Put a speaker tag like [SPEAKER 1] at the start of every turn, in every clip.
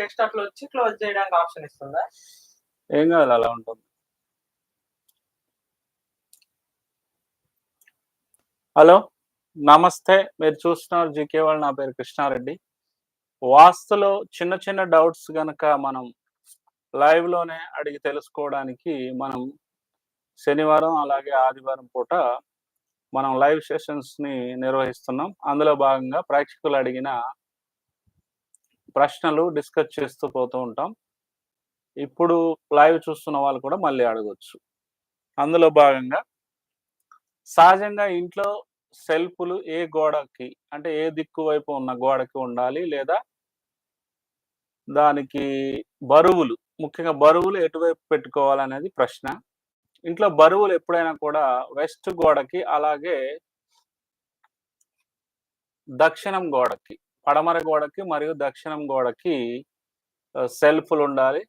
[SPEAKER 1] Text అట్లా వచ్చి close చేయడానికి ఆప్షన్ ఇస్తుందా?
[SPEAKER 2] ఏం కాదు అలా ఉంటుంది. హలో నమస్తే. మీరు చూస్తున్నారు జీకే వాళ్ళు నా పేరు కృష్ణారెడ్డి. వాస్తులో చిన్న చిన్న డౌట్స్ గనక మనం లైవ్లోనే అడిగి తెలుసుకోవడానికి మనం శనివారం అలాగే ఆదివారం పూట మనం లైవ్ సెషన్స్ని నిర్వహిస్తున్నాం. అందులో భాగంగా ప్రేక్షకులు అడిగిన ప్రశ్నలు డిస్కస్ చేస్తూ పోతూ ఉంటాం. ఇప్పుడు లైవ్ చూస్తున్న వాళ్ళు కూడా మళ్ళీ అడగొచ్చు. అందులో భాగంగా సహజంగా ఇంట్లో సెల్ఫ్లు ఏ గోడకి అంటే ఏ దిక్కు వైపు ఉన్న గోడకి ఉండాలి లేదా దానికి బరువులు ముఖ్యంగా బరువులు ఎటువైపు పెట్టుకోవాలనేది ప్రశ్న. ఇంట్లో బరువులు ఎప్పుడైనా కూడా వెస్ట్ గోడకి అలాగే దక్షిణం గోడకి పడమర గోడకి మరియు దక్షిణం గోడకి సెల్ఫ్లు ఉండాలి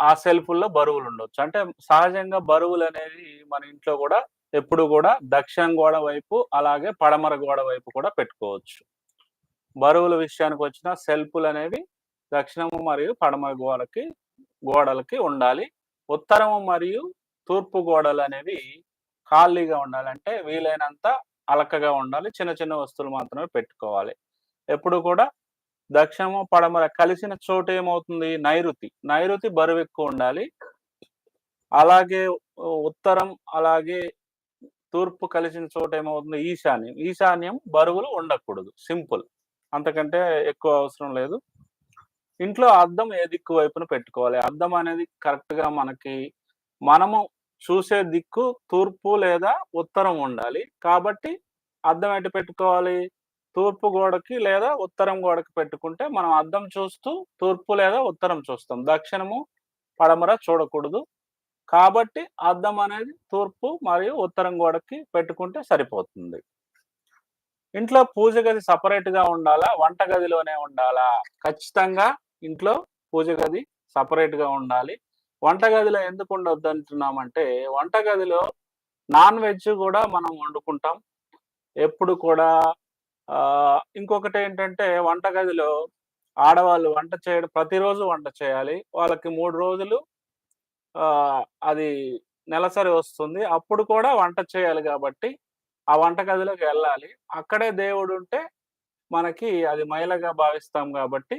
[SPEAKER 2] ఆ సెల్ఫుల్లో బరువులు ఉండొచ్చు అంటే సహజంగా బరువులు అనేది మన ఇంట్లో కూడా ఎప్పుడు కూడా దక్షిణం గోడ వైపు అలాగే పడమర గోడ వైపు కూడా పెట్టుకోవచ్చు. బరువుల విషయానికి వచ్చిన సెల్ఫులు అనేవి దక్షిణము మరియు పడమర గోడకి గోడలకి ఉండాలి. ఉత్తరము మరియు తూర్పు గోడలు అనేవి ఖాళీగా ఉండాలంటే వీలైనంత అలకగా ఉండాలి. చిన్న చిన్న వస్తువులు మాత్రమే పెట్టుకోవాలి. ఎప్పుడు కూడా దక్షిణము పడమర కలిసిన చోటు ఏమవుతుంది? నైరుతి. నైరుతి బరువు ఎక్కువ ఉండాలి. అలాగే ఉత్తరం అలాగే తూర్పు కలిసిన చోట ఏమవుతుంది? ఈశాన్యం. ఈశాన్యం బరువులు ఉండకూడదు. సింపుల్. అంతకంటే ఎక్కువ అవసరం లేదు. ఇంట్లో అద్దం ఏ దిక్కు వైపున పెట్టుకోవాలి. అద్దం అనేది కరెక్ట్గా మనకి మనము చూసే దిక్కు తూర్పు లేదా ఉత్తరం ఉండాలి. కాబట్టి అద్దం ఎటు పెట్టుకోవాలి? తూర్పు గోడకి లేదా ఉత్తరం గోడకి పెట్టుకుంటే మనం అద్దం చూస్తూ తూర్పు లేదా ఉత్తరం చూస్తాం. దక్షిణము పడమర చూడకూడదు. కాబట్టి అద్దం అనేది తూర్పు మరియు ఉత్తరం గోడకి పెట్టుకుంటే సరిపోతుంది. ఇంట్లో పూజ గది సపరేట్గా ఉండాలా? వంట గదిలోనే ఉండాలా? ఖచ్చితంగా ఇంట్లో పూజ గది సపరేట్గా ఉండాలి. వంట గదిలో ఎందుకు ఉండొద్దు అంటున్నామంటే వంట గదిలో నాన్ వెజ్ కూడా మనం వండుకుంటాం. ఎప్పుడు కూడా ఆ ఇంకొకటి ఏంటంటే వంట గదిలో ఆడవాళ్ళు వంట చేయడం ప్రతిరోజు వంట చేయాలి. వాళ్ళకి మూడు రోజులు ఆ అది నెలసరి వస్తుంది. అప్పుడు కూడా వంట చేయాలి కాబట్టి ఆ వంట గదిలోకి వెళ్ళాలి. అక్కడే దేవుడు ఉంటే మనకి అది మైలగా భావిస్తాం కాబట్టి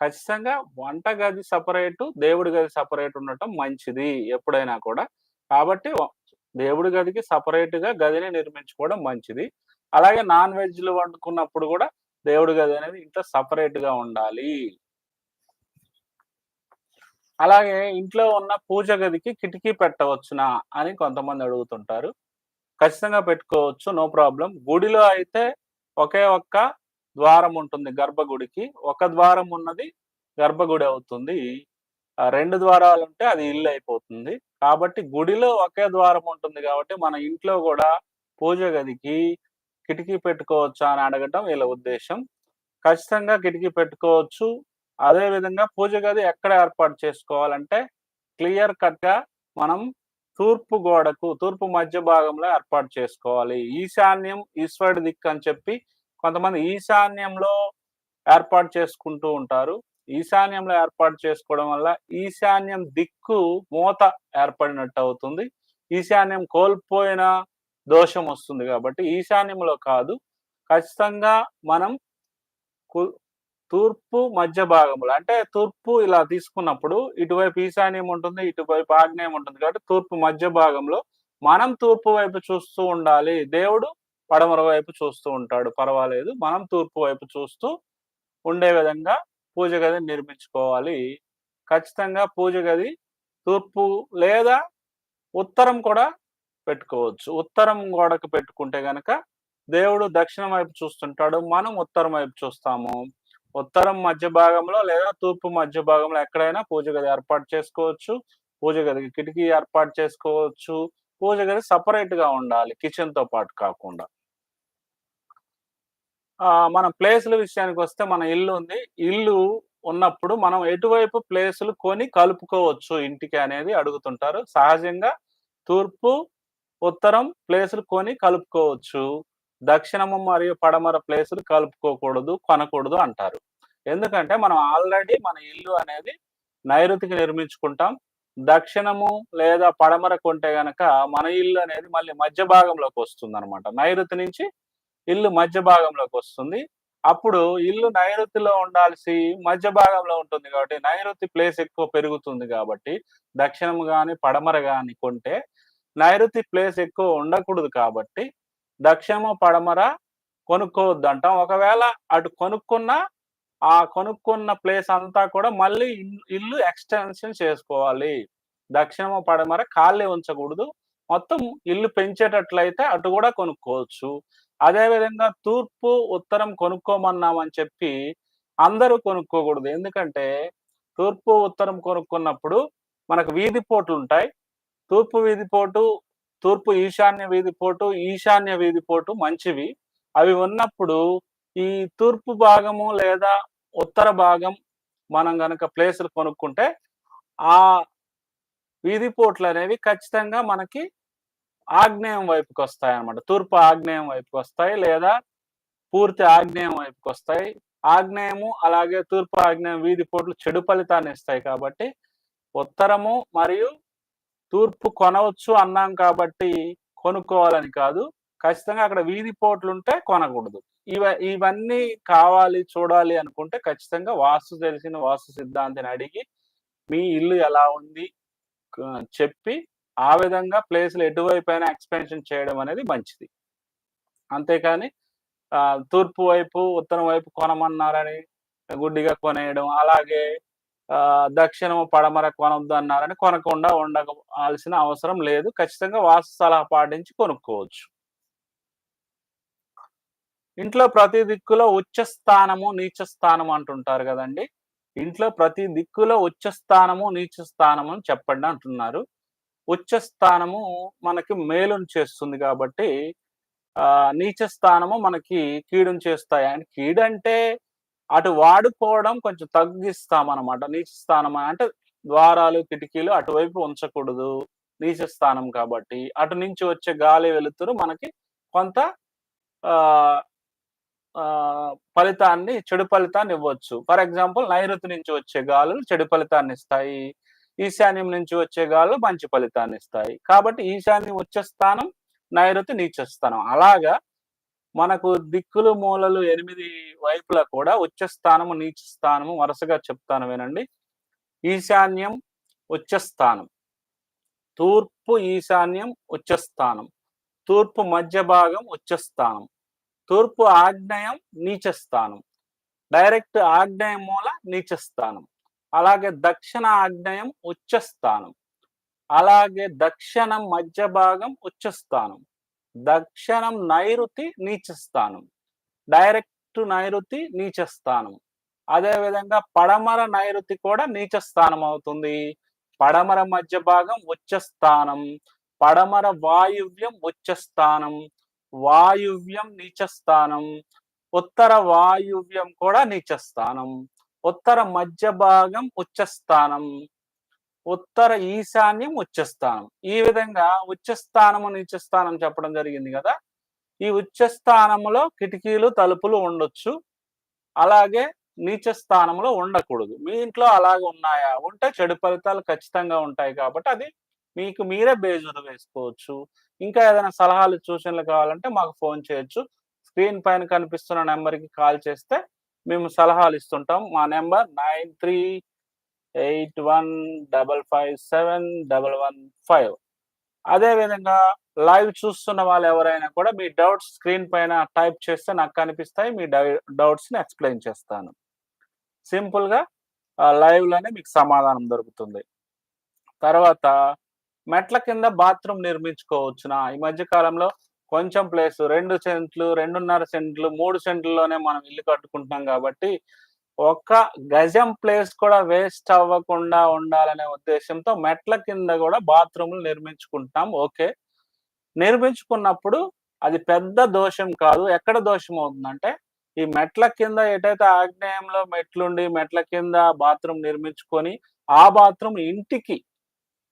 [SPEAKER 2] ఖచ్చితంగా వంట గది సపరేటు దేవుడి గది సపరేట్ ఉండటం మంచిది ఎప్పుడైనా కూడా. కాబట్టి దేవుడి గదికి సపరేట్గా గదిని నిర్మించుకోవడం మంచిది. అలాగే నాన్ వెజ్లు వండుకున్నప్పుడు కూడా దేవుడి గది అనేది ఇంట్లో సపరేట్గా ఉండాలి. అలాగే ఇంట్లో ఉన్న పూజ గదికి కిటికీ పెట్టవచ్చునా అని కొంతమంది అడుగుతుంటారు. ఖచ్చితంగా పెట్టుకోవచ్చు నో ప్రాబ్లం. గుడిలో అయితే ఒకే ఒక్క ద్వారం ఉంటుంది గర్భగుడికి. ఒక ద్వారం ఉన్నది గర్భగుడి అవుతుంది. ఆ రెండు ద్వారాలు ఉంటే అది ఇల్లు అయిపోతుంది. కాబట్టి గుడిలో ఒకే ద్వారం ఉంటుంది కాబట్టి మన ఇంట్లో కూడా పూజ గదికి కిటికీ పెట్టుకోవచ్చా అని అడగటం వీళ్ళ ఉద్దేశం. ఖచ్చితంగా కిటికీ పెట్టుకోవచ్చు. అదే విధంగా పూజ గది ఎక్కడ ఏర్పాటు చేసుకోవాలంటే క్లియర్ కట్గా మనం తూర్పు గోడకు తూర్పు మధ్య భాగంలో ఏర్పాటు చేసుకోవాలి. ఈశాన్యం ఈశ్వరుడి దిక్కు అని చెప్పి కొంతమంది ఈశాన్యంలో ఏర్పాటు చేసుకుంటూ ఉంటారు. ఈశాన్యంలో ఏర్పాటు చేసుకోవడం వల్ల ఈశాన్యం దిక్కు మూత ఏర్పడినట్టు అవుతుంది. ఈశాన్యం కోల్పోయిన దోషం వస్తుంది కాబట్టి ఈశాన్యంలో కాదు. ఖచ్చితంగా మనం తూర్పు మధ్య భాగంలో అంటే తూర్పు ఇలా తీసుకున్నప్పుడు ఇటువైపు ఈశాన్యం ఉంటుంది ఇటువైపు ఆగ్నేయం ఉంటుంది కాబట్టి తూర్పు మధ్య భాగంలో మనం తూర్పు వైపు చూస్తూ ఉండాలి. దేవుడు పడమర వైపు చూస్తూ ఉంటాడు. పర్వాలేదు. మనం తూర్పు వైపు చూస్తూ ఉండే విధంగా పూజ గదిని నిర్మించుకోవాలి. ఖచ్చితంగా పూజ గది తూర్పు లేదా ఉత్తరం కూడా పెట్టుకోవచ్చు. ఉత్తరం గోడకు పెట్టుకుంటే గనక దేవుడు దక్షిణం వైపు చూస్తుంటాడు. మనం ఉత్తరం వైపు చూస్తాము. ఉత్తరం మధ్య భాగంలో లేదా తూర్పు మధ్య భాగంలో ఎక్కడైనా పూజ గది ఏర్పాటు చేసుకోవచ్చు. పూజ గదికి కిటికీ ఏర్పాటు చేసుకోవచ్చు. పూజ గది సపరేట్గా ఉండాలి. కిచెన్తో పాటు కాకుండా. మన ప్లేసుల విషయానికి వస్తే మన ఇల్లు ఉంది. ఇల్లు ఉన్నప్పుడు మనం ఎటువైపు ప్లేసులు కొని కలుపుకోవచ్చు ఇంటికి అనేది అడుగుతుంటారు. సహజంగా తూర్పు ఉత్తరం ప్లేసులు కొని కలుపుకోవచ్చు. దక్షిణము మరియు పడమర ప్లేసులు కలుపుకోకూడదు కొనకూడదు అంటారు. ఎందుకంటే మనం ఆల్రెడీ మన ఇల్లు అనేది నైరుతికి నిర్మించుకుంటాం. దక్షిణము లేదా పడమర కొంటే గనక మన ఇల్లు అనేది మళ్ళీ మధ్య భాగంలోకి వస్తుంది అనమాట నైరుతి నుంచి ఇల్లు మధ్య భాగంలోకి వస్తుంది. అప్పుడు ఇల్లు నైరుతిలో ఉండాల్సి మధ్య భాగంలో ఉంటుంది కాబట్టి నైరుతి ప్లేస్ ఎక్కువ పెరుగుతుంది కాబట్టి దక్షిణం కానీ పడమర కానీ కొంటే నైరుతి ప్లేస్ ఎక్కువ ఉండకూడదు కాబట్టి దక్షిణము పడమర కొనుక్కోవద్దు అంటాం ఒకవేళ అటు కొనుక్కున్న ఆ కొనుక్కున్న ప్లేస్ అంతా కూడా మళ్ళీ ఇల్లు- ఇల్లు ఎక్స్టెన్షన్ చేసుకోవాలి. దక్షిణము పడమర ఖాళీ ఉంచకూడదు. మొత్తం ఇల్లు పెంచేటట్లయితే అటు కూడా కొనుక్కోవచ్చు. అదేవిధంగా తూర్పు ఉత్తరం కొనుక్కోమన్నామని చెప్పి అందరూ కొనుక్కోకూడదు. ఎందుకంటే తూర్పు ఉత్తరం కొనుక్కున్నప్పుడు మనకు వీధి పోట్లు ఉంటాయి. తూర్పు వీధి పోటు తూర్పు ఈశాన్య వీధి పోటు ఈశాన్య వీధి పోటు మంచివి. అవి ఉన్నప్పుడు ఈ తూర్పు భాగము లేదా ఉత్తర భాగం మనం గనక ప్లేసులు కొనుక్కుంటే ఆ వీధి పోట్లు అనేవి ఖచ్చితంగా మనకి ఆగ్నేయం వైపుకి వస్తాయి అనమాట తూర్పు ఆగ్నేయం వైపుకి వస్తాయి లేదా పూర్తి ఆగ్నేయం వైపుకి వస్తాయి ఆగ్నేయము అలాగే తూర్పు ఆగ్నేయం వీధి పోట్లు చెడు ఫలితాన్ని ఇస్తాయి కాబట్టి ఉత్తరము మరియు తూర్పు కొనవచ్చు అన్నాం కాబట్టి కొనుక్కోవాలని కాదు. ఖచ్చితంగా అక్కడ వీధి పోట్లు ఉంటే కొనకూడదు. ఇవ ఇవన్నీ కావాలి చూడాలి అనుకుంటే ఖచ్చితంగా వాస్తు తెలిసిన వాస్తు సిద్ధాంతిని అడిగి మీ ఇల్లు ఎలా ఉంది చెప్పి ఆ విధంగా ప్లేస్లు ఎటువైపు అయినా ఎక్స్పెన్షన్ చేయడం అనేది మంచిది. అంతేకాని ఆ, తూర్పు వైపు ఉత్తరం వైపు కొనమన్నారని గుడ్డిగా కొనేయడం అలాగే ఆ, దక్షిణము పడమర కొనొద్దు అన్నారని కొనకుండా ఉండవలసిన అవసరం లేదు. ఖచ్చితంగా వాస్తు సలహా పాటించి కొనుక్కోవచ్చు. ఇంట్లో ప్రతి దిక్కులో ఉచ్చ స్థానము నీచ స్థానం అంటుంటారు కదండి. ఇంట్లో ప్రతి దిక్కులో ఉచ్చ స్థానము నీచ స్థానము అని చెప్పండి అంటున్నారు. ఉచ్చ స్థానము మనకి మేలును చేస్తుంది కాబట్టి ఆ నీచ స్థానము మనకి కీడును చేస్తాయి. అండ్ కీడంటే అంటే అటు వాడుకోవడం కొంచెం తగ్గిస్తామన్నమాట. నీచ స్థానం అంటే ద్వారాలు కిటికీలు అటువైపు ఉంచకూడదు. నీచ స్థానం కాబట్టి అటు నుంచి వచ్చే గాలి వెలుతురు మనకి కొంత ఆ ఆ, ఫలితాన్ని చెడు ఫలితాన్ని ఇవ్వచ్చు. ఫర్ ఎగ్జాంపుల్ నైరుతి నుంచి వచ్చే గాలులు చెడు ఫలితాన్ని ఇస్తాయి. ఈశాన్యం నుంచి వచ్చే గాలు మంచి ఫలితాన్ని ఇస్తాయి. కాబట్టి ఈశాన్యం వచ్చే స్థానం నైరుతి నీచ స్థానం. అలాగా మనకు దిక్కులు మూలలు ఎనిమిది వైపులా కూడా వచ్చే స్థానము నీచ స్థానము వరుసగా చెప్తాను వినండి. ఈశాన్యం వచ్చే స్థానం. తూర్పు ఈశాన్యం వచ్చే స్థానం. తూర్పు మధ్య భాగం వచ్చే స్థానం. తూర్పు ఆగ్నేయం నీచ స్థానం. డైరెక్ట్ ఆగ్నేయం మూల నీచ స్థానం. అలాగే దక్షిణ ఆగ్నేయం ఉచ్చస్థానం. అలాగే దక్షిణం మధ్య భాగం ఉచ్చస్థానం. దక్షిణం నైరుతి నీచస్థానం. డైరెక్ట్ నైరుతి నీచస్థానం. అదేవిధంగా అదే విధంగా పడమర నైరుతి కూడా నీచస్థానం అవుతుంది. పడమర మధ్య భాగం ఉచ్చస్థానం. పడమర వాయువ్యం ఉచ్చస్థానం. వాయువ్యం నీచస్థానం. ఉత్తర వాయువ్యం కూడా నీచస్థానం. ఉత్తర మధ్య భాగం ఉచ్చస్థానం ఉత్తర ఈశాన్యం ఉచ్చస్థానం. ఈ విధంగా ఉచ్చస్థానము స్థానము చెప్పడం జరిగింది కదా? ఈ ఉచ్చస్థానములో కిటికీలు తలుపులు ఉండొచ్చు. అలాగే నీచస్థానంలో ఉండకూడదు. మీ ఇంట్లో అలాగే ఉన్నాయా? ఉంటే చెడు ఫలితాలు ఖచ్చితంగా ఉంటాయి కాబట్టి అది మీకు మీరే బేజురు వేసుకోవచ్చు. ఇంకా ఏదైనా సలహాలు సూచనలు కావాలంటే మాకు ఫోన్ చేయొచ్చు. స్క్రీన్ పైన కనిపిస్తున్న నెంబర్కి కాల్ చేస్తే మేము సలహాలు ఇస్తుంటాం. మా number nine three eight one double five seven double one five. అదేవిధంగా లైవ్ చూస్తున్న వాళ్ళు ఎవరైనా కూడా మీ డౌట్స్ స్క్రీన్ పైన టైప్ చేస్తే నాకు కనిపిస్తాయి. మీ డౌట్స్ని ఎక్స్ప్లెయిన్ చేస్తాను. సింపుల్గా లైవ్లోనే మీకు సమాధానం దొరుకుతుంది. తర్వాత మెట్ల కింద బాత్రూమ్ నిర్మించుకోవచ్చునా? ఈ మధ్య కాలంలో కొంచెం ప్లేస్ రెండు సెంట్లు రెండున్నర సెంట్లు మూడు సెంట్లలోనే మనం ఇల్లు కట్టుకుంటున్నాం కాబట్టి ఒక్క గజం ప్లేస్ కూడా వేస్ట్ అవ్వకుండా ఉండాలనే ఉద్దేశంతో మెట్ల కింద కూడా బాత్రూములు నిర్మించుకుంటాం ఓకే? నిర్మించుకున్నప్పుడు అది పెద్ద దోషం కాదు. ఎక్కడ దోషం అవుతుందంటే ఈ మెట్ల కింద ఎటైతే ఆగ్నేయంలో మెట్లుండి మెట్ల కింద బాత్రూమ్ నిర్మించుకొని ఆ బాత్రూమ్ ఇంటికి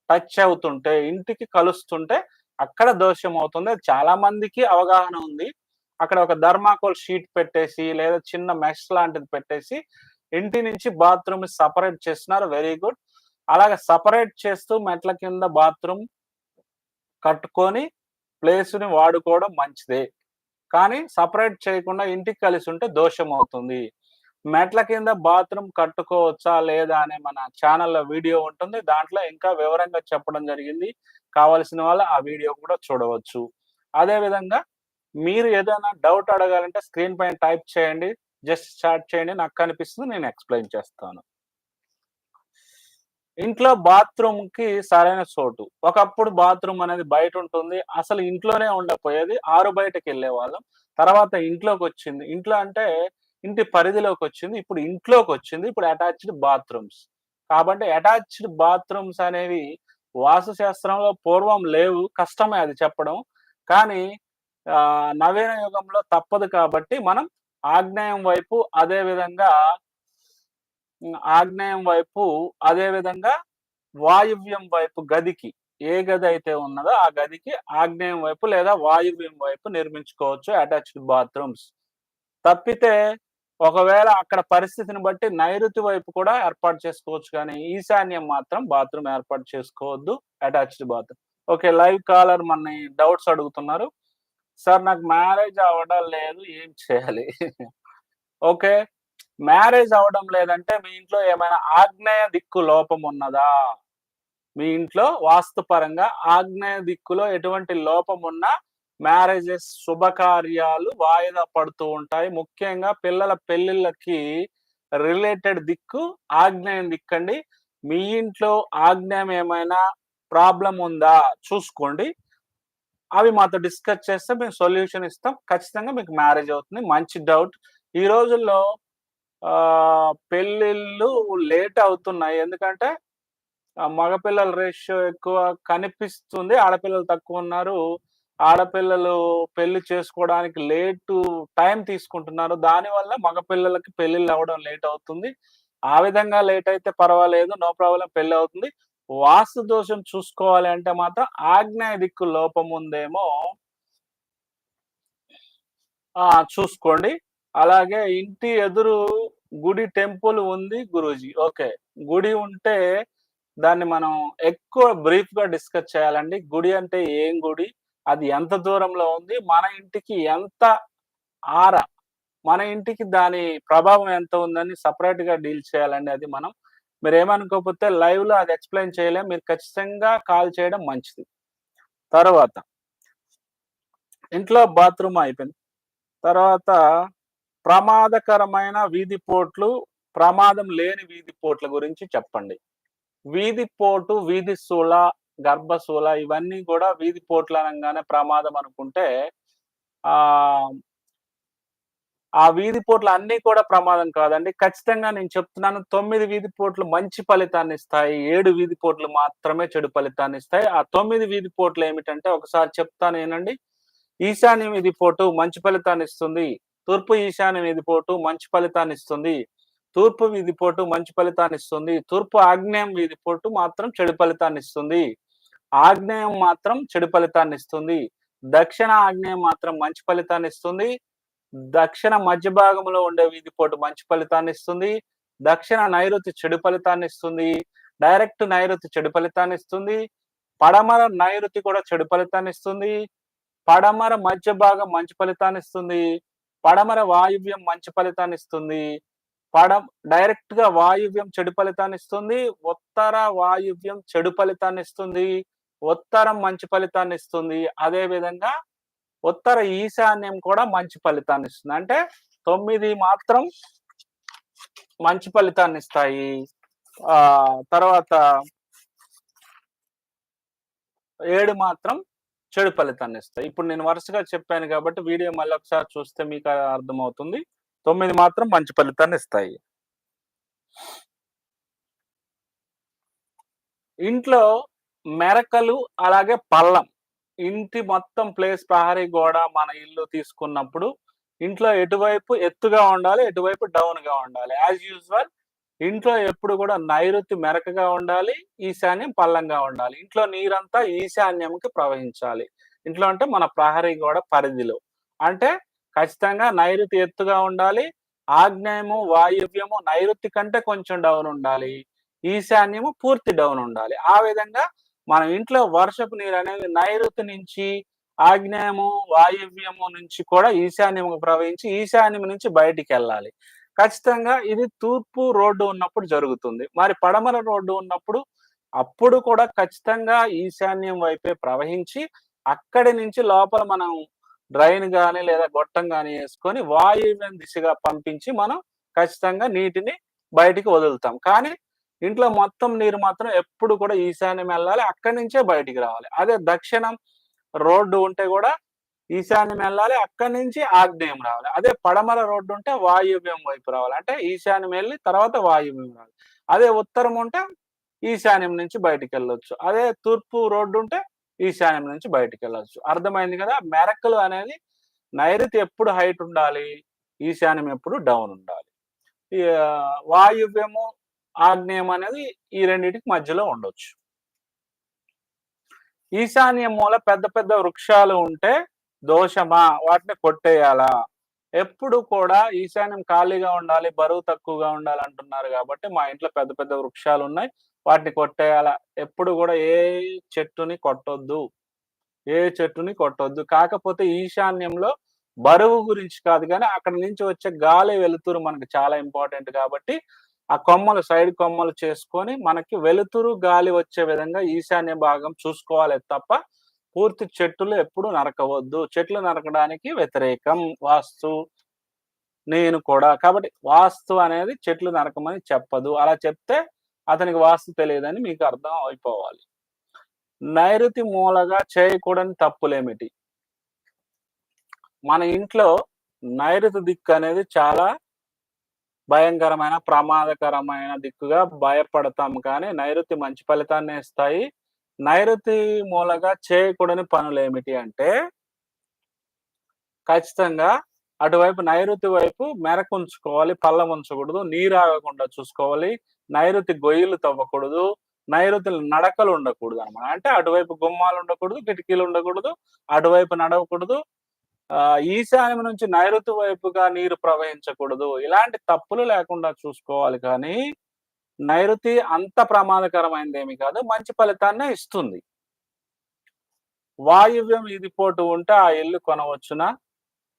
[SPEAKER 2] టచ్ అవుతుంటే ఇంటికి కలుస్తుంటే అక్కడ దోషం అవుతుంది. చాలా మందికి అవగాహన ఉంది. అక్కడ ఒక ధర్మాకోల్ షీట్ పెట్టేసి లేదా చిన్న మెష్ లాంటిది పెట్టేసి ఇంటి నుంచి బాత్రూమ్ సపరేట్ చేస్తున్నారు. Very good. అలాగే సపరేట్ చేస్తూ మెట్ల కింద బాత్రూమ్ కట్టుకొని ప్లేస్ని వాడుకోవడం మంచిదే. కానీ సపరేట్ చేయకుండా ఇంటికి కలిసి ఉంటే దోషం అవుతుంది. మెట్ల కింద బాత్రూమ్ కట్టుకోవచ్చా లేదా అనే మన ఛానల్లో వీడియో ఉంటుంది. దాంట్లో ఇంకా వివరంగా చెప్పడం జరిగింది. కావలసిన వాళ్ళు ఆ వీడియో కూడా చూడవచ్చు. అదే విధంగా మీరు ఏదైనా డౌట్ అడగాలంటే స్క్రీన్ పైన టైప్ చేయండి. జస్ట్ చాట్ చేయండి. నాకు కనిపిస్తుంది నేను ఎక్స్ప్లెయిన్ చేస్తాను. ఇంట్లో బాత్రూమ్కి సరైన చోటు. ఒకప్పుడు బాత్రూమ్ అనేది బయట ఉంటుంది. అసలు ఇంట్లోనే ఉండకపోయేది. ఆరు బయటకు వెళ్ళే వాళ్ళం తర్వాత ఇంట్లోకి వచ్చింది. ఇంట్లో అంటే ఇంటి పరిధిలోకి వచ్చింది. ఇప్పుడు ఇంట్లోకి వచ్చింది. ఇప్పుడు అటాచ్డ్ బాత్రూమ్స్ కాబట్టి అటాచ్డ్ బాత్రూమ్స్ అనేవి వాస్తుశాస్త్రంలో పూర్వం లేవు కష్టమే అది చెప్పడం. కానీ ఆ, నవీన యుగంలో తప్పదు కాబట్టి మనం ఆగ్నేయం వైపు అదే విధంగా ఆగ్నేయం వైపు అదే విధంగా వాయువ్యం వైపు గదికి ఏ గది అయితే ఉన్నదో ఆ గదికి ఆగ్నేయం వైపు లేదా వాయువ్యం వైపు నిర్మించుకోవచ్చు అటాచ్డ్ బాత్రూమ్స్. తప్పితే ఒకవేళ అక్కడ పరిస్థితిని బట్టి నైరుతి వైపు కూడా ఏర్పాటు చేసుకోవచ్చు కానీ ఈశాన్యం మాత్రం బాత్రూమ్ ఏర్పాటు చేసుకోవద్దు attached bathroom. Okay live caller మన డౌట్స్ అడుగుతున్నారు. సార్ నాకు మ్యారేజ్ అవ్వడం లేదు ఏం చేయాలి? ఓకే మ్యారేజ్ అవ్వడం లేదంటే మీ ఇంట్లో ఏమైనా ఆగ్నేయ దిక్కు లోపం ఉన్నదా? మీ ఇంట్లో వాస్తుపరంగా ఆగ్నేయ దిక్కులో ఎటువంటి లోపం ఉన్నా మ్యారేజెస్ శుభకార్యాలు వాయిదా పడుతూ ఉంటాయి. ముఖ్యంగా పిల్లల పెళ్ళిళ్ళకి రిలేటెడ్ దిక్కు ఆగ్నేయం దిక్కండి. మీ ఇంట్లో ఆగ్నేయం ఏమైనా ప్రాబ్లం ఉందా చూసుకోండి. అవి మాతో డిస్కస్ చేస్తే మేము సొల్యూషన్ ఇస్తాం. ఖచ్చితంగా మీకు మ్యారేజ్ అవుతుంది. మంచి డౌట్. ఈ రోజుల్లో పెళ్ళిళ్ళు లేట్ అవుతున్నాయి. ఎందుకంటే మగపిల్లల రేషియో ఎక్కువ కనిపిస్తుంది. ఆడపిల్లలు తక్కువ ఉన్నారు. ఆడపిల్లలు పెళ్ళి చేసుకోవడానికి లేటు టైం తీసుకుంటున్నారు. దానివల్ల మగపిల్లలకి పెళ్ళిళ్ళు అవ్వడం లేట్ అవుతుంది. ఆ విధంగా లేట్ అయితే పర్వాలేదు నో ప్రాబ్లం పెళ్ళి అవుతుంది. వాస్తు దోషం చూసుకోవాలి అంటే మాత్రం ఆగ్నేయ దిక్కు లోపం ఉందేమో ఆ చూసుకోండి. అలాగే ఇంటి ఎదురు గుడి టెంపుల్ ఉంది గురూజీ. ఓకే. గుడి ఉంటే దాన్ని మనం ఎక్కువ బ్రీఫ్గా డిస్కస్ చేయాలండి. గుడి అంటే ఏం గుడి? అది ఎంత దూరంలో ఉంది? మన ఇంటికి ఎంత ఆర? మన ఇంటికి దాని ప్రభావం ఎంత ఉందని సపరేట్గా డీల్ చేయాలండి అది మనం. మీరు ఏమనుకోకపోతే లైవ్లో అది ఎక్స్ప్లెయిన్ చేయలేం. మీరు ఖచ్చితంగా కాల్ చేయడం మంచిది. తర్వాత ఇంట్లో బాత్రూమ్ అయిపోయింది. తర్వాత ప్రమాదకరమైన వీధి పోట్లు ప్రమాదం లేని వీధి పోట్ల గురించి చెప్పండి. వీధి పోటు వీధి సుళ గర్భశూల ఇవన్నీ కూడా వీధి పోట్లు అనగానే ప్రమాదం అనుకుంటే ఆ ఆ వీధి పోట్లు అన్ని కూడా ప్రమాదం కాదండి. ఖచ్చితంగా నేను చెప్తున్నాను తొమ్మిది వీధి పోట్లు మంచి ఫలితాన్ని ఇస్తాయి. ఏడు వీధి పోట్లు మాత్రమే చెడు ఫలితాన్ని ఇస్తాయి. ఆ తొమ్మిది వీధి పోట్లు ఏమిటంటే ఒకసారి చెప్తాను ఏనండి ఈశాన్య వీధి పోటు మంచి ఫలితాన్ని ఇస్తుంది. తూర్పు ఈశాన్య వీధి పోటు మంచి ఫలితాన్ని ఇస్తుంది. తూర్పు వీధి పోటు మంచి ఫలితాన్ని ఇస్తుంది. తూర్పు ఆగ్నేయం వీధి పోటు మాత్రం చెడు ఫలితాన్ని ఇస్తుంది. ఆగ్నేయం మాత్రం చెడు ఫలితాన్ని ఇస్తుంది దక్షిణ ఆగ్నేయం మాత్రం మంచి ఫలితాన్ని ఇస్తుంది దక్షిణ మధ్య భాగంలో ఉండే వీధి పోటు మంచి ఫలితాన్ని ఇస్తుంది దక్షిణ నైరుతి చెడు ఫలితాన్ని ఇస్తుంది డైరెక్ట్ నైరుతి చెడు ఫలితాన్ని ఇస్తుంది పడమర నైరుతి కూడా చెడు ఫలితాన్ని ఇస్తుంది పడమర మధ్య భాగం మంచి ఫలితాన్ని ఇస్తుంది పడమర వాయువ్యం మంచి ఫలితాన్ని ఇస్తుంది పడ డైరెక్ట్గా వాయువ్యం చెడు ఫలితాన్ని ఇస్తుంది ఉత్తర వాయువ్యం చెడు ఫలితాన్ని ఇస్తుంది ఉత్తరం మంచి ఫలితాన్ని ఇస్తుంది. అదే విధంగా ఉత్తర ఈశాన్యం కూడా మంచి ఫలితాన్ని ఇస్తుంది. అంటే తొమ్మిది మాత్రం మంచి ఫలితాన్ని ఇస్తాయి. ఆ తర్వాత ఏడు మాత్రం చెడు ఫలితాన్ని ఇస్తాయి. ఇప్పుడు నేను వరుసగా చెప్పాను కాబట్టి వీడియో మళ్ళీ ఒకసారి చూస్తే మీకు అర్థమవుతుంది. తొమ్మిది మాత్రం మంచి ఫలితాన్ని ఇస్తాయి. ఇంట్లో మెరకలు అలాగే పల్లం. ఇంటి మొత్తం ప్లేస్ ప్రహరీ గోడ మన ఇల్లు తీసుకున్నప్పుడు ఇంట్లో ఎటువైపు ఎత్తుగా ఉండాలి ఎటువైపు డౌన్గా ఉండాలి. యాజ్ యూజువల్ ఇంట్లో ఎప్పుడు కూడా నైరుతి మెరకగా ఉండాలి ఈశాన్యం పల్లంగా ఉండాలి. ఇంట్లో నీరంతా ఈశాన్యంకి ప్రవహించాలి. ఇంట్లో అంటే మన ప్రహరీ గోడ పరిధిలో. అంటే ఖచ్చితంగా నైరుతి ఎత్తుగా ఉండాలి ఆగ్నేయము వాయువ్యము నైరుతి కంటే కొంచెం డౌన్ ఉండాలి ఈశాన్యము పూర్తి డౌన్ ఉండాలి. ఆ విధంగా మన ఇంట్లో వర్షపు నీరు అనేది నైరుతి నుంచి ఆగ్నేయము వాయువ్యము నుంచి కూడా ఈశాన్యము ప్రవహించి ఈశాన్యం నుంచి బయటికి వెళ్ళాలి. ఖచ్చితంగా ఇది తూర్పు రోడ్డు ఉన్నప్పుడు జరుగుతుంది. మరి పడమర రోడ్డు ఉన్నప్పుడు అప్పుడు కూడా ఖచ్చితంగా ఈశాన్యం వైపే ప్రవహించి అక్కడి నుంచి లోపల మనం డ్రైన్ కానీ లేదా గొట్టం కానీ వేసుకొని వాయువ్యం దిశగా పంపించి మనం ఖచ్చితంగా నీటిని బయటికి వదులుతాం. కానీ ఇంట్లో మొత్తం నీరు మాత్రం ఎప్పుడు కూడా ఈశాన్యం వెళ్ళాలి అక్కడి నుంచే బయటికి రావాలి. అదే దక్షిణం రోడ్డు ఉంటే కూడా ఈశాన్యం వెళ్ళాలి అక్కడి నుంచి ఆగ్నేయం రావాలి. అదే పడమర రోడ్డు ఉంటే వాయువ్యం వైపు రావాలి. అంటే ఈశాన్యం వెళ్ళి తర్వాత వాయువ్యం రావాలి. అదే ఉత్తరం ఉంటే ఈశాన్యం నుంచి బయటికి వెళ్ళొచ్చు. అదే తూర్పు రోడ్డు ఉంటే ఈశాన్యం నుంచి బయటికి వెళ్ళొచ్చు. అర్థమైంది కదా? మెరకలు అనేది నైరుతి ఎప్పుడు హైట్ ఉండాలి ఈశాన్యం ఎప్పుడు డౌన్ ఉండాలి. వాయువ్యము ఆగ్నేయం అనేది ఈ రెండింటికి మధ్యలో ఉండొచ్చు. ఈశాన్యం మూల పెద్ద పెద్ద వృక్షాలు ఉంటే దోషమా? వాటిని కొట్టేయాలా? ఎప్పుడు కూడా ఈశాన్యం ఖాళీగా ఉండాలి బరువు తక్కువగా ఉండాలి అంటున్నారు కాబట్టి మా ఇంట్లో పెద్ద పెద్ద వృక్షాలు ఉన్నాయి వాటిని కొట్టేయాలా? ఎప్పుడు కూడా ఏ చెట్టుని కొట్టొద్దు. ఏ చెట్టుని కొట్టొద్దు. కాకపోతే ఈశాన్యంలో బరువు గురించి కాదు కానీ అక్కడ నుంచి వచ్చే గాలి వెలుతురు మనకి చాలా ఇంపార్టెంట్ కాబట్టి ఆ కొమ్మలు సైడ్ కొమ్మలు చేసుకొని మనకి వెలుతురు గాలి వచ్చే విధంగా ఈశాన్య భాగం చూసుకోవాలి తప్ప పూర్తి చెట్టులు ఎప్పుడు నరకవద్దు. చెట్లు నరకడానికి వ్యతిరేకం వాస్తు నేను కూడా. కాబట్టి వాస్తు అనేది చెట్లు నరకమని చెప్పదు. అలా చెప్తే అతనికి వాస్తు తెలియదని మీకు అర్థం అయిపోవాలి. నైరుతి మూలగా చేయకూడని తప్పులేమిటి? మన ఇంట్లో నైరుతి దిక్కు అనేది చాలా భయంకరమైన ప్రమాదకరమైన దిక్కుగా భయపడతాం కానీ నైరుతి మంచి ఫలితాన్ని ఇస్తాయి. నైరుతి మూలగా చేయకూడని పనులు ఏమిటి అంటే ఖచ్చితంగా అటువైపు నైరుతి వైపు మెరకు ఉంచుకోవాలి పల్లం ఉంచకూడదు నీరు ఆగకుండా చూసుకోవాలి నైరుతి గొయ్యిలు తవ్వకూడదు నైరుతి నడకలు ఉండకూడదు అనమాట అంటే అటువైపు గుమ్మాలు ఉండకూడదు కిటికీలు ఉండకూడదు అటువైపు నడవకూడదు ఈశాన్యం నుంచి నైరుతి వైపుగా నీరు ప్రవహించకూడదు. ఇలాంటి తప్పులు లేకుండా చూసుకోవాలి కానీ నైరుతి అంత ప్రమాదకరమైనది ఏమి కాదు మంచి ఫలితాన్నే ఇస్తుంది. వాయువ్యం ఇది పోటు ఉంటే ఆ ఇల్లు కొనవచ్చున?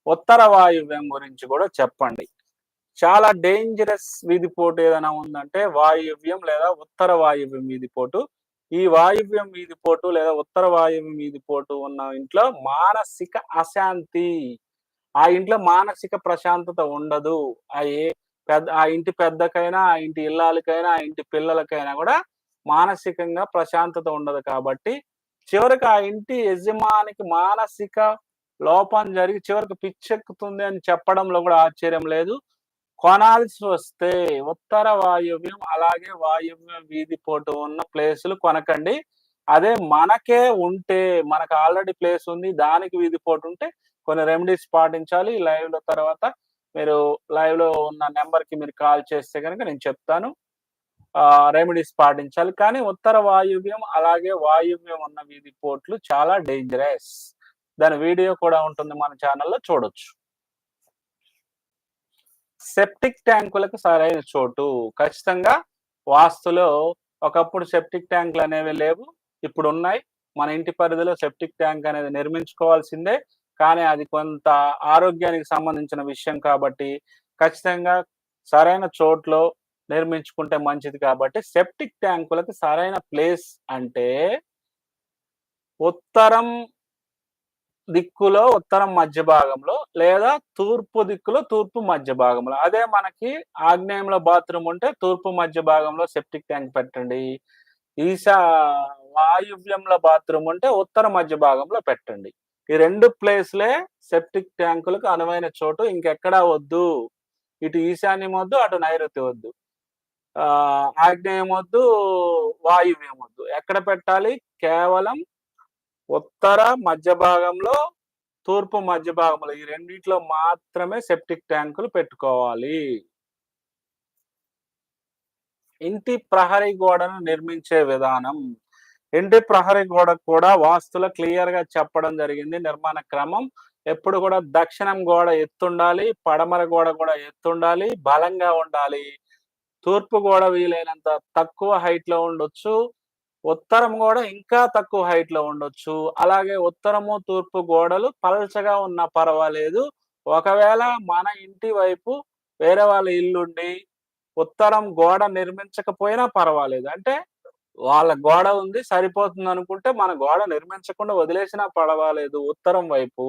[SPEAKER 2] ఉత్తర వాయువ్యం గురించి కూడా చెప్పండి. చాలా డేంజరస్ వీధిపోటు ఏదైనా ఉందంటే వాయువ్యం లేదా ఉత్తర వాయువ్యం వీధిపోటు ఈ వాయువ్యం మీది పోటు లేదా ఉత్తర వాయువ్యం మీది పోటు ఉన్న ఇంట్లో మానసిక అశాంతి. ఆ ఇంట్లో మానసిక ప్రశాంతత ఉండదు. ఆ ఏ పెద్ద ఆ ఇంటి పెద్దకైనా ఆ ఇంటి ఇల్లాలకైనా ఆ ఇంటి పిల్లలకైనా కూడా మానసికంగా ప్రశాంతత ఉండదు కాబట్టి చివరికి ఆ ఇంటి యజమానికి మానసిక లోపం జరిగి చివరికి పిచ్చెక్కుతుంది అని చెప్పడంలో కూడా ఆశ్చర్యం లేదు. కొనాల్సి వస్తే ఉత్తర వాయువ్యం అలాగే వాయువ్యం వీధి పోటు ఉన్న ప్లేసులు కొనకండి. అదే మనకే ఉంటే మనకు ఆల్రెడీ ప్లేస్ ఉంది దానికి వీధి పోటు ఉంటే కొన్ని రెమెడీస్ పాటించాలి. లైవ్లో తర్వాత మీరు లైవ్లో ఉన్న నెంబర్కి మీరు కాల్ చేస్తే కనుక నేను చెప్తాను. ఆ రెమెడీస్ పాటించాలి. కానీ ఉత్తర వాయువ్యం అలాగే వాయువ్యం ఉన్న వీధి పోట్లు చాలా డేంజరస్. దాని వీడియో కూడా ఉంటుంది మన ఛానల్లో చూడొచ్చు. సెప్టిక్ ట్యాంకులకు సరైన చోటు. ఖచ్చితంగా వాస్తులో ఒకప్పుడు సెప్టిక్ ట్యాంకులు అనేవి లేవు ఇప్పుడు ఉన్నాయి మన ఇంటి పరిధిలో సెప్టిక్ ట్యాంక్ అనేది నిర్మించుకోవాల్సిందే. కానీ అది కొంత ఆరోగ్యానికి సంబంధించిన విషయం కాబట్టి ఖచ్చితంగా సరైన చోట్లో నిర్మించుకుంటే మంచిది కాబట్టి సెప్టిక్ ట్యాంకులకు సరైన ప్లేస్ అంటే ఉత్తరం దిక్కులో ఉత్తరం మధ్య భాగంలో లేదా తూర్పు దిక్కులో తూర్పు మధ్య భాగంలో. అదే మనకి ఆగ్నేయంలో బాత్రూమ్ ఉంటే తూర్పు మధ్య భాగంలో సెప్టిక్ ట్యాంక్ పెట్టండి. ఈశా వాయువ్యంలో బాత్రూమ్ ఉంటే ఉత్తర మధ్య భాగంలో పెట్టండి. ఈ రెండు ప్లేస్లే సెప్టిక్ ట్యాంకులకు అనువైన చోటు. ఇంకెక్కడా వద్దు. ఇటు ఈశాన్యం వద్దు అటు నైరుతి వద్దు. ఆ ఆగ్నేయం వద్దు వాయువ్యం వద్దు. ఎక్కడ పెట్టాలి? కేవలం ఉత్తర మధ్య భాగంలో తూర్పు మధ్య భాగంలో ఈ రెండిట్లో మాత్రమే సెప్టిక్ ట్యాంకులు పెట్టుకోవాలి. ఇంటి ప్రహరీ గోడను నిర్మించే విధానం. ఇంటి ప్రహరీ గోడ కూడా వాస్తులో క్లియర్గా చెప్పడం జరిగింది. నిర్మాణ క్రమం ఎప్పుడు కూడా దక్షిణం గోడ ఎత్తుండాలి పడమర గోడ కూడా ఎత్తుండాలి బలంగా ఉండాలి. తూర్పు గోడ వీలైనంత తక్కువ హైట్లో ఉండొచ్చు. ఉత్తరం కూడా ఇంకా తక్కువ హైట్లో ఉండొచ్చు. అలాగే ఉత్తరము తూర్పు గోడలు పలచగా ఉన్నా పర్వాలేదు. ఒకవేళ మన ఇంటి వైపు వేరే వాళ్ళ ఇల్లుండి ఉత్తరం గోడ నిర్మించకపోయినా పర్వాలేదు. అంటే వాళ్ళ గోడ ఉంది సరిపోతుంది అనుకుంటే మన గోడ నిర్మించకుండా వదిలేసినా పర్వాలేదు ఉత్తరం వైపు.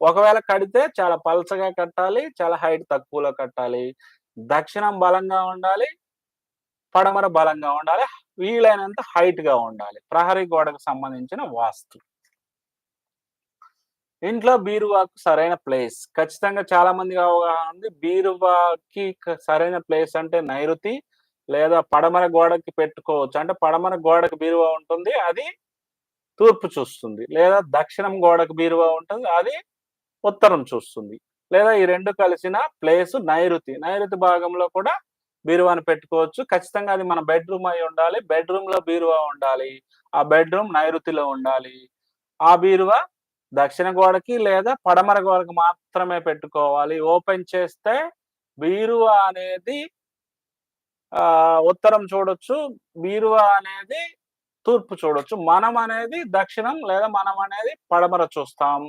[SPEAKER 2] ఒకవేళ కడితే చాలా పలచగా కట్టాలి చాలా హైట్ తక్కువలో కట్టాలి. దక్షిణం బలంగా ఉండాలి పడమర బలంగా ఉండాలి. వీలైనంత హైట్గా ఉండాలి. ప్రహరీ గోడకు సంబంధించిన వాస్తు. ఇంట్లో బీరువాకు సరైన ప్లేస్ ఖచ్చితంగా చాలా మందికి అవగాహన ఉంది బీరువాకి సరైన ప్లేస్ అంటే నైరుతి లేదా పడమర గోడకి పెట్టుకోవచ్చు. అంటే పడమర గోడకు బీరువా ఉంటుంది అది తూర్పు చూస్తుంది. లేదా దక్షిణం గోడకు బీరువా ఉంటుంది అది ఉత్తరం చూస్తుంది. లేదా ఈ రెండు కలిసిన ప్లేస్ నైరుతి. నైరుతి భాగంలో కూడా బీరువాని పెట్టుకోవచ్చు. ఖచ్చితంగా అది మన బెడ్రూమ్ అయి ఉండాలి. బెడ్రూమ్లో బీరువా ఉండాలి. ఆ బెడ్రూమ్ నైరుతిలో ఉండాలి. ఆ బీరువా దక్షిణ గోడకి లేదా పడమర గోడకి మాత్రమే పెట్టుకోవాలి. ఓపెన్ చేస్తే బీరువా అనేది ఆ ఉత్తరం చూడొచ్చు. బీరువా అనేది తూర్పు చూడొచ్చు. మనం అనేది దక్షిణం లేదా మనం అనేది పడమర చూస్తాం.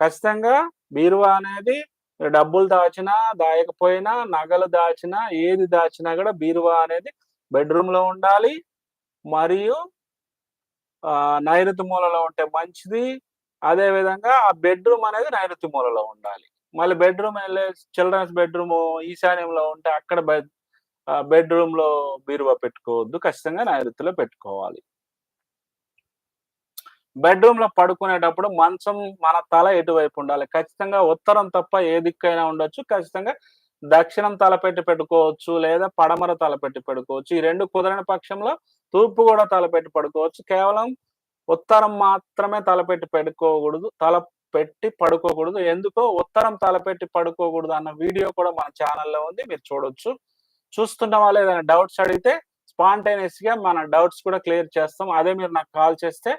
[SPEAKER 2] ఖచ్చితంగా బీరువా అనేది డబ్బులు దాచినా దాయకపోయినా నగలు దాచినా ఏది దాచినా కూడా బీరువా అనేది బెడ్రూమ్లో ఉండాలి. మరియు ఆ నైరుతి మూలలో ఉంటే మంచిది. అదే విధంగా ఆ బెడ్రూమ్ అనేది నైరుతి మూలలో ఉండాలి. మళ్ళీ బెడ్రూమ్ వెళ్ళే చిల్డ్రన్స్ బెడ్రూమ్ ఈశాన్యంలో ఉంటే అక్కడ బెడ్ బెడ్రూమ్లో బీరువా పెట్టుకోవద్దు. ఖచ్చితంగా నైరుతిలో పెట్టుకోవాలి. బెడ్రూమ్లో పడుకునేటప్పుడు మంచం మన తల ఎటువైపు ఉండాలి? ఖచ్చితంగా ఉత్తరం తప్ప ఏ దిక్కైనా ఉండొచ్చు. ఖచ్చితంగా దక్షిణం తల పెట్టి పెట్టుకోవచ్చు లేదా పడమర తల పెట్టి పెట్టుకోవచ్చు. ఈ రెండు కుదరని పక్షంలో తూర్పు కూడా తల పెట్టి పడుకోవచ్చు. కేవలం ఉత్తరం మాత్రమే తలపెట్టి పెట్టుకోకూడదు. తల పెట్టి పడుకోకూడదు. ఎందుకో ఉత్తరం తలపెట్టి పడుకోకూడదు అన్న వీడియో కూడా మన ఛానల్లో ఉంది. మీరు చూడొచ్చు. చూస్తున్న వాళ్ళు ఏదైనా డౌట్స్ అడిగితే స్పాంటైనియస్గా మన డౌట్స్ కూడా క్లియర్ చేస్తాం. అదే మీరు నాకు కాల్ చేస్తే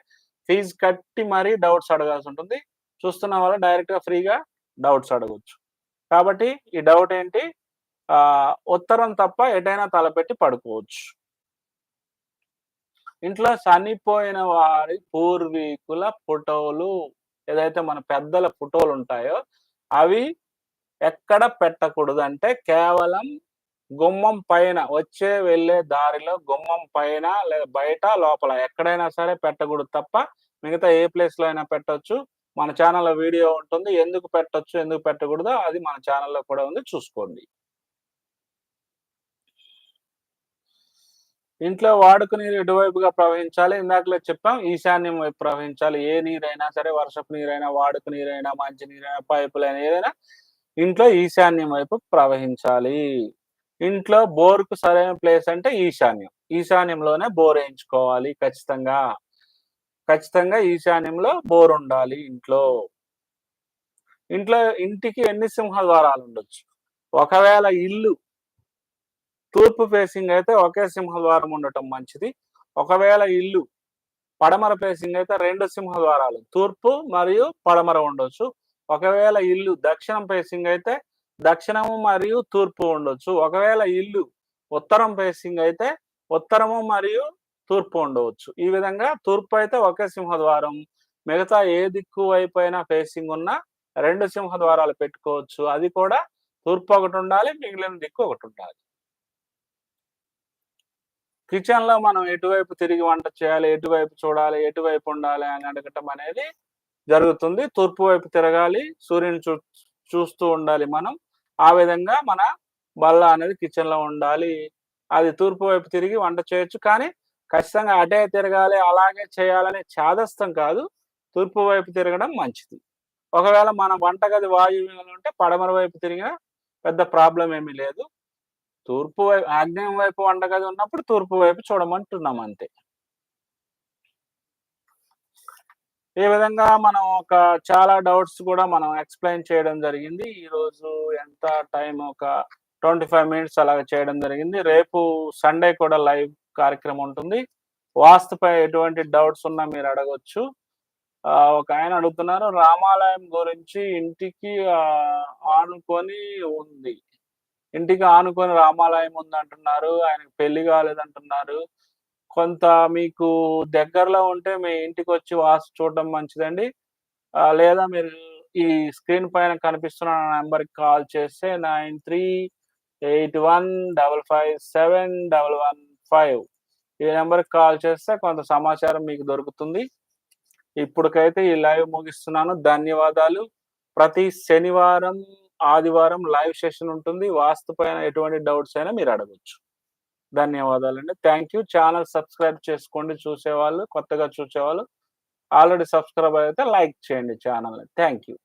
[SPEAKER 2] ఫీజు కట్టి మరీ డౌట్స్ అడగాల్సి ఉంటుంది. చూస్తున్న వాళ్ళు డైరెక్ట్గా ఫ్రీగా డౌట్స్ అడగవచ్చు కాబట్టి ఈ డౌట్ ఏంటి? ఆ ఉత్తరం తప్ప ఎటైనా తలపెట్టి పడుకోవచ్చు. ఇంట్లో చనిపోయిన వారి పూర్వీకుల ఫోటోలు ఏదైతే మన పెద్దల ఫోటోలు ఉంటాయో అవి ఎక్కడ పెట్టకూడదు. అంటే కేవలం గుమ్మం పైన వచ్చే వెళ్ళే దారిలో గుమ్మం పైన లేదా బయట లోపల ఎక్కడైనా సరే పెట్టకూడదు తప్ప మిగతా ఏ ప్లేస్లో అయినా పెట్టొచ్చు. మన ఛానల్లో వీడియో ఉంటుంది. ఎందుకు పెట్టొచ్చు ఎందుకు పెట్టకూడదో అది మన ఛానల్లో కూడా ఉంది. చూసుకోండి. ఇంట్లో వాడుక నీరు ఎటువైపుగా ప్రవహించాలి? ఇందాకలో చెప్పాం. ఈశాన్యం వైపు ప్రవహించాలి. ఏ నీరైనా సరే వర్షపు నీరైనా వాడుక నీరైనా మంచి నీరైనా పైపులైనా ఏదైనా ఇంట్లో ఈశాన్యం వైపు ప్రవహించాలి. ఇంట్లో బోర్కు సరైన ప్లేస్ అంటే ఈశాన్యం. ఈశాన్యంలోనే బోర్ వేయించుకోవాలి ఖచ్చితంగా. ఖచ్చితంగా ఈశాన్యంలో బోర్ ఉండాలి ఇంట్లో. ఇంట్లో ఇంటికి ఎన్ని సింహద్వారాలు ఉండొచ్చు? ఒకవేళ ఇల్లు తూర్పు ఫేసింగ్ అయితే ఒకే సింహద్వారం ఉండటం మంచిది. ఒకవేళ ఇల్లు పడమర ఫేసింగ్ అయితే రెండు సింహద్వారాలు. తూర్పు మరియు పడమర ఉండొచ్చు. ఒకవేళ ఇల్లు దక్షిణం ఫేసింగ్ అయితే దక్షిణము మరియు తూర్పు ఉండొచ్చు. ఒకవేళ ఇల్లు ఉత్తరం ఫేసింగ్ అయితే ఉత్తరము మరియు తూర్పు ఉండవచ్చు. ఈ విధంగా తూర్పు అయితే ఒకే సింహద్వారం మిగతా ఏ దిక్కు వైపు అయినా ఫేసింగ్ ఉన్న రెండు సింహద్వారాలు పెట్టుకోవచ్చు. అది కూడా తూర్పు ఒకటి ఉండాలి మిగిలిన దిక్కు ఒకటి ఉండాలి. కిచెన్లో మనం ఎటువైపు తిరిగి వంట చేయాలి ఎటువైపు చూడాలి ఎటువైపు ఉండాలి అని అడగటం అనేది జరుగుతుంది. తూర్పు వైపు తిరగాలి సూర్యుని చూ చూస్తూ ఉండాలి మనం. ఆ విధంగా మన బల్ల అనేది కిచెన్లో ఉండాలి. అది తూర్పు వైపు తిరిగి వంట చేయొచ్చు. కానీ ఖచ్చితంగా అటే తిరగాలి అలాగే చేయాలనే చాదస్తం కాదు. తూర్పు వైపు తిరగడం మంచిది. ఒకవేళ మన వంటగది వాయువ్యంలో ఉంటే పడమర వైపు తిరిగినా పెద్ద ప్రాబ్లం ఏమీ లేదు. తూర్పు వైపు ఆగ్నేయం వైపు వంటగది ఉన్నప్పుడు తూర్పు వైపు చూడమంటున్నాం అంతే. ఈ విధంగా మనం ఒక చాలా డౌట్స్ కూడా మనం ఎక్స్ప్లెయిన్ చేయడం జరిగింది. ఈ రోజు ఎంత టైం ఒక ట్వంటీ ఫైవ్ మినిట్స్ అలాగ చేయడం జరిగింది. రేపు సండే కూడా లైవ్ కార్యక్రమం ఉంటుంది. వాస్తుపై ఎటువంటి డౌట్స్ ఉన్నా మీరు అడగొచ్చు. ఆ, ఒక ఆయన అడుగుతున్నారు రామాలయం గురించి ఇంటికి ఆనుకొని ఉంది. ఇంటికి ఆనుకొని రామాలయం ఉంది అంటున్నారు ఆయనకు పెళ్ళి కాలేదంటున్నారు. కొంత మీకు దగ్గరలో ఉంటే మీ ఇంటికి వచ్చి వాస్తు చూడడం మంచిదండి. లేదా మీరు ఈ స్క్రీన్ పైన కనిపిస్తున్న నెంబర్కి కాల్ చేస్తే nine three eight one double five seven double one five ఈ నెంబర్కి కాల్ చేస్తే కొంత సమాచారం మీకు దొరుకుతుంది. ఇప్పటికైతే ఈ లైవ్ ముగిస్తున్నాను. ధన్యవాదాలు. ప్రతి శనివారం ఆదివారం లైవ్ సెషన్ ఉంటుంది. వాస్తు పైన ఎటువంటి డౌట్స్ అయినా మీరు అడగచ్చు. ధన్యవాదాలండి. థ్యాంక్ యూ ఛానల్ సబ్స్క్రైబ్ చేసుకోండి. చూసేవాళ్ళు కొత్తగా చూసేవాళ్ళు ఆల్రెడీ సబ్స్క్రైబ్ అయితే లైక్ చేయండి ఛానల్ని థ్యాంక్ యూ